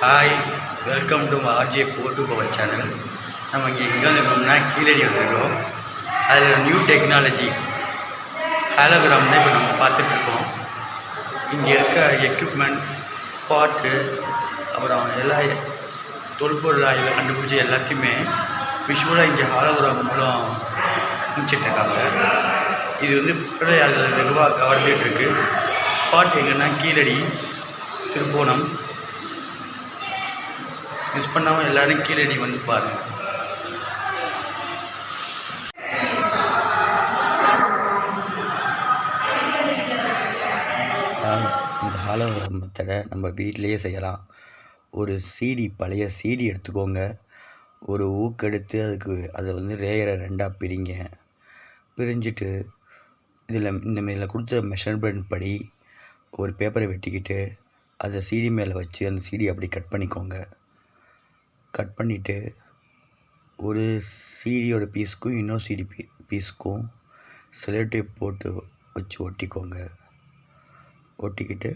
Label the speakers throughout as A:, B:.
A: Hi welcome to RJ போட்டு power channel நம்ம இங்கே எங்கே வந்துருக்கோம்னா கீழடி வந்திருக்கோம். அதில் நியூ டெக்னாலஜி ஹாலோகிராம் இப்போ நம்ம பார்த்துட்ருக்கோம். இங்கே இருக்க எக்யூப்மெண்ட்ஸ் ஸ்பாட்டு அப்புறம் எல்லா தொல்பொருள் ஆய்வு கண்டுபிடிச்ச எல்லாத்தையுமே விஷுவலாக இங்கே ஹாலோகிராம் மூலம் காமிச்சிட்ருக்காங்க. இது வந்து அதில் வெகுவாக கவர்ந்துட்டு இருக்குது ஸ்பாட் எங்கன்னா கீழடி திருப்போணம். மிஸ் பண்ணாமல் எல்லோரும் கீழடி வந்து பாருங்கள்
B: ஹாய் இந்த ஹாலோகிராம் மெத்தடை நம்ம வீட்டிலையே செய்யலாம். ஒரு சீடி பழைய சீடி எடுத்துக்கோங்க. ஒரு ஊக்கெடுத்து அதுக்கு அதை வந்து ரேயரை ரெண்டாக பிரிங்க. பிரிஞ்சுட்டு இதில் இந்த இதில் கொடுத்த மெஷர்மெண்ட் படி ஒரு பேப்பரை வெட்டிக்கிட்டு அதை சீடி மேலே வச்சு அந்த சீடி அப்படி கட் பண்ணிக்கோங்க. கட் பண்ணிவிட்டு ஒரு சீடியோட பீஸ்க்கும் இன்னொரு சிடி பீ பீஸ்க்கும் செலோடேப் போட்டு வச்சு ஒட்டிக்கோங்க. ஒட்டிக்கிட்டு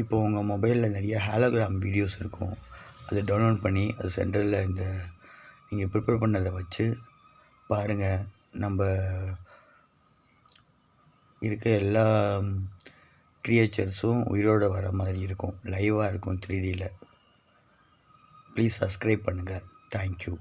B: இப்போ உங்கள் மொபைலில் நிறைய ஹாலோகிராம் வீடியோஸ் இருக்கும். அதை டவுன்லோட் பண்ணி அது சென்டரில் இந்த நீங்கள் ப்ரிப்பேர் பண்ணதை வச்சு பாருங்கள் நம்ம இருக்க எல்லா க்ரியேச்சர்ஸும் உயிரோடு வர மாதிரி இருக்கும். லைவாக இருக்கும் த்ரீ டியில் ப்ளீஸ் சப்ஸ்கிரைப் பண்ணுங்கள் தேங்க்யூ